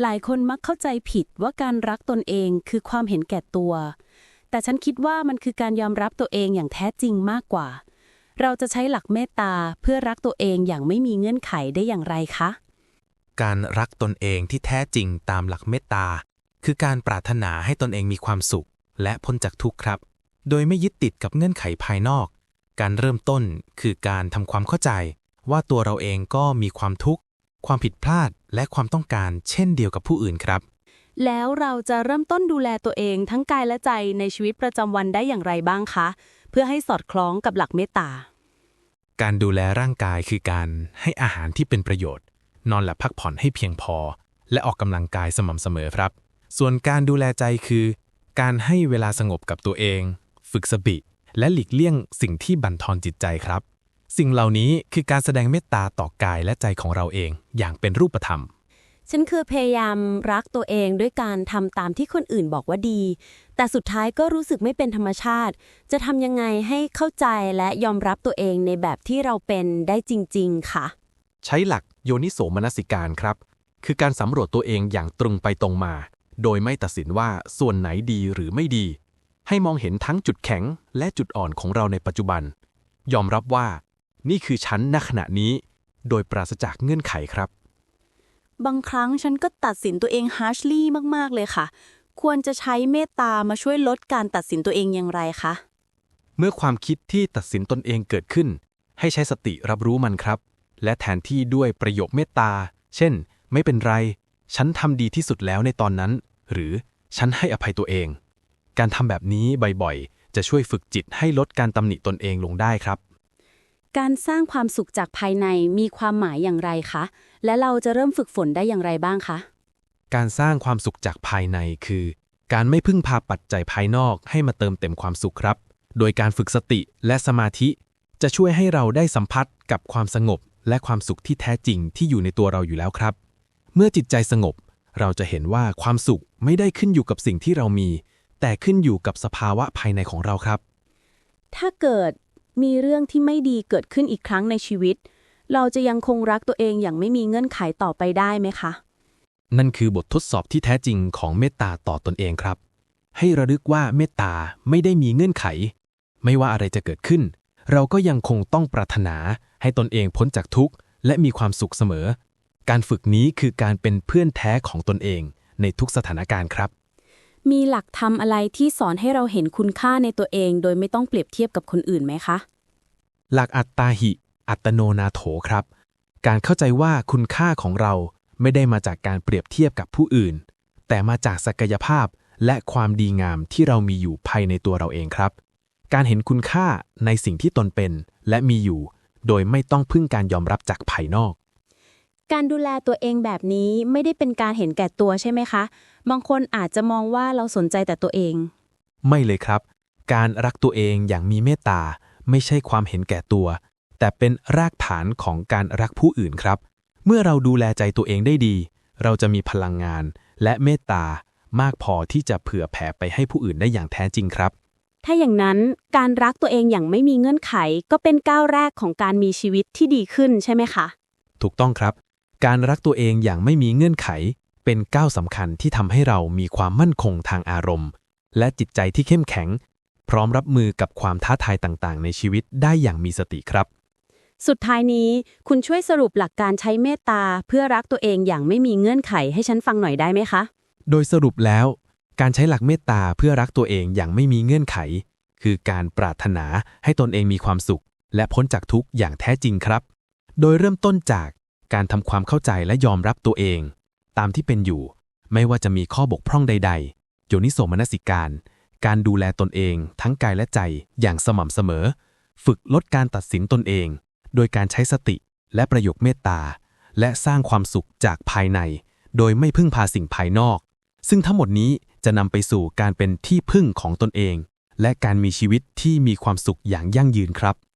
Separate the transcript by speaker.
Speaker 1: หลายคนมักเข้าใจผิดว่าการรักตนเองคือความเห็นแก่ตัว แต่ฉันคิดว่ามันคือการยอมรับตัวเองอย่างแท้จริงมากกว่า เราจะใช้หลักเมตตาเพื่อรักตัวเองอย่างไม่มีเงื่อนไขได้อย่างไรคะ
Speaker 2: การรักตนเองที่แท้จริงตามหลักเมตตา คือการปรารถนาให้ตนเองมีความสุข และพ้นจากทุกข์ครับ โดยไม่ยึดติดกับเงื่อนไขภายนอก การเริ่มต้นคือการทำความเข้าใจ ว่าตัวเราเองก็มีความทุกข์ ความผิดพลาด และความต้องการเช่นเดียวกับผู้อื่นครับ
Speaker 1: แล้วเราจะเริ่มต้นดูแลตัวเองทั้งกายและใจในชีวิตประจำวันได้อย่างไรบ้างคะ เพื่อให้สอดคล้องกับหลักเมตตา
Speaker 2: การดูแลร่างกายคือการให้อาหารที่เป็นประโยชน์ นอนหลับพักผ่อนให้เพียงพอ และออกกำลังกายสม่ำเสมอครับ ส่วนการดูแลใจคือ การให้เวลาสงบกับตัวเอง ฝึกสติและหลีกเลี่ยงสิ่งที่บั่นทอนจิตใจครับ สิ่งเหล่านี้คือการแสดงเมตตาต่อกายและใจของเราเองอย่างเป็นรูปธรรม
Speaker 1: ฉันคือพยายามรักตัวเองด้วยการทำตามที่คนอื่นบอกว่าดี แต่สุดท้ายก็รู้สึกไม่เป็นธรรมชาติ จะทำยังไงให้เข้าใจและยอมรับตัวเองในแบบที่เราเป็นได้จริง ๆ ค่ะ
Speaker 3: ใช้หลักโยนิโสมนสิการครับ คือการสำรวจตัวเองอย่างตรงไปตรงมา โดยไม่ตัดสินว่าส่วนไหนดีหรือไม่ดี ให้มองเห็นทั้งจุดแข็งและจุดอ่อนของเราในปัจจุบัน ยอมรับว่า นี่คือฉันณขณะนี้ โดยปราศจากเงื่อนไขครับ
Speaker 1: บางครั้งฉันก็ตัดสินตัวเองฮาร์ชลี่มาก ๆ เลยค่ะ ควรจะใช้เมตตามาช่วยลดการตัดสินตัวเองอย่างไรคะ
Speaker 3: เมื่อความคิดที่ตัดสินตนเองเกิดขึ้น ให้ใช้สติรับรู้มันครับ และแทนที่ด้วยประโยคเมตตา เช่น ไม่เป็นไร ฉันทำดีที่สุดแล้วในตอนนั้น หรือฉันให้อภัยตัวเอง การทำแบบนี้บ่อยๆ จะช่วยฝึกจิตให้ลดการตำหนิตนเองลงได้ครับ
Speaker 1: การสร้างความสุขจากภายในมีความหมายอย่างไรคะ และเราจะเริ่มฝึกฝนได้อย่างไรบ้างคะ
Speaker 3: การสร้างความสุขจากภายในคือ การไม่พึ่งพาปัจจัยภายนอกให้มาเติมเต็มความสุขครับ โดยการฝึกสติและสมาธิ จะช่วยให้เราได้สัมผัสกับความสงบ และความสุขที่แท้จริงที่อยู่ในตัวเราอยู่แล้วครับ เมื่อจิตใจสงบ เราจะเห็นว่าความสุขไม่ได้ขึ้นอยู่กับสิ่งที่เรามี แต่ขึ้นอยู่กับสภาวะภายในของเราครับ
Speaker 1: ถ้าเกิด มีเรื่องที่ไม่ดีเกิดขึ้นอีกครั้งในชีวิต เราจะยังคงรักตัวเองอย่างไม่มีเงื่อนไขต่อไปได้ไหมคะ
Speaker 3: นั่นคือบททดสอบที่แท้จริงของเมตตาต่อตนเองครับ ให้ระลึกว่าเมตตาไม่ได้มีเงื่อนไข ไม่ว่าอะไรจะเกิดขึ้น เราก็ยังคงต้องปรารถนาให้ตนเองพ้นจากทุกข์ และมีความสุขเสมอ การฝึกนี้คือการเป็นเพื่อนแท้ของตนเองในทุกสถานการณ์ครับ
Speaker 1: มีหลักธรรมอะไรที่สอนให้เราเห็นคุณค่าในตัวเอง โดยไม่ต้องเปรียบเทียบกับคนอื่นไหมคะ
Speaker 3: หลักอัตตาหิ อัตโนนาโถครับ การเข้าใจว่าคุณค่าของเราไม่ได้มาจากการเปรียบเทียบกับผู้อื่น แต่มาจากศักยภาพและความดีงามที่เรามีอยู่ภายในตัวเราเองครับ การเห็นคุณค่าในสิ่งที่ตนเป็นและมีอยู่ โดยไม่ต้องพึ่งการยอมรับจากภายนอก
Speaker 1: การดูแลตัวเองแบบนี้ไม่ได้เป็นการเห็นแก่ตัวใช่ไหมคะ บางคนอาจจะมองว่าเราสนใจแต่ตัวเอง
Speaker 3: ไม่เลยครับ การรักตัวเองอย่างมีเมตตาไม่ใช่ความเห็นแก่ตัว แต่เป็นรากฐานของการรักผู้อื่นครับ เมื่อเราดูแลใจตัวเองได้ดี เราจะมีพลังงานและเมตตามากพอที่จะเผื่อแผ่ไปให้ผู้อื่นได้อย่างแท้จริงครับ
Speaker 1: ถ้าอย่างนั้นการรักตัวเองอย่างไม่มีเงื่อนไขก็เป็นก้าวแรกของการมีชีวิตที่ดีขึ้นใช่ไหมคะ
Speaker 3: ถูกต้องครับ การรักตัวเองอย่างไม่มีเงื่อนไข เป็นก้าวสำคัญที่ทำให้เรามีความมั่นคงทางอารมณ์ และจิตใจที่เข้มแข็ง พร้อมรับมือกับความท้าทายต่างๆ ในชีวิตได้อย่างมีสติครับ
Speaker 1: สุดท้ายนี้ คุณช่วยสรุปหลักการใช้เมตตาเพื่อรักตัวเองอย่างไม่มีเงื่อนไขให้ฉันฟังหน่อยได้ไหมคะ
Speaker 3: โดยสรุปแล้ว การใช้หลักเมตตาเพื่อรักตัวเองอย่างไม่มีเงื่อนไข คือการปรารถนาให้ตนเองมีความสุข และพ้นจากทุกข์อย่างแท้จริงครับ โดยเริ่มต้นจาก การทำความเข้าใจและยอมรับตัวเอง ตามที่เป็นอยู่ ไม่ว่าจะมีข้อบกพร่องใด ๆ โยนิโสมนสิการ การดูแลตนเอง ทั้งกายและใจอย่างสม่ำเสมอ ฝึกลดการตัดสินตนเอง โดยการใช้สติและประโยคเมตตา และสร้างความสุขจากภายใน โดยไม่พึ่งพาสิ่งภายนอก ซึ่งทั้งหมดนี้จะนำไปสู่การเป็นที่พึ่งของตนเอง และการมีชีวิตที่มีความสุขอย่างยั่งยืนครับ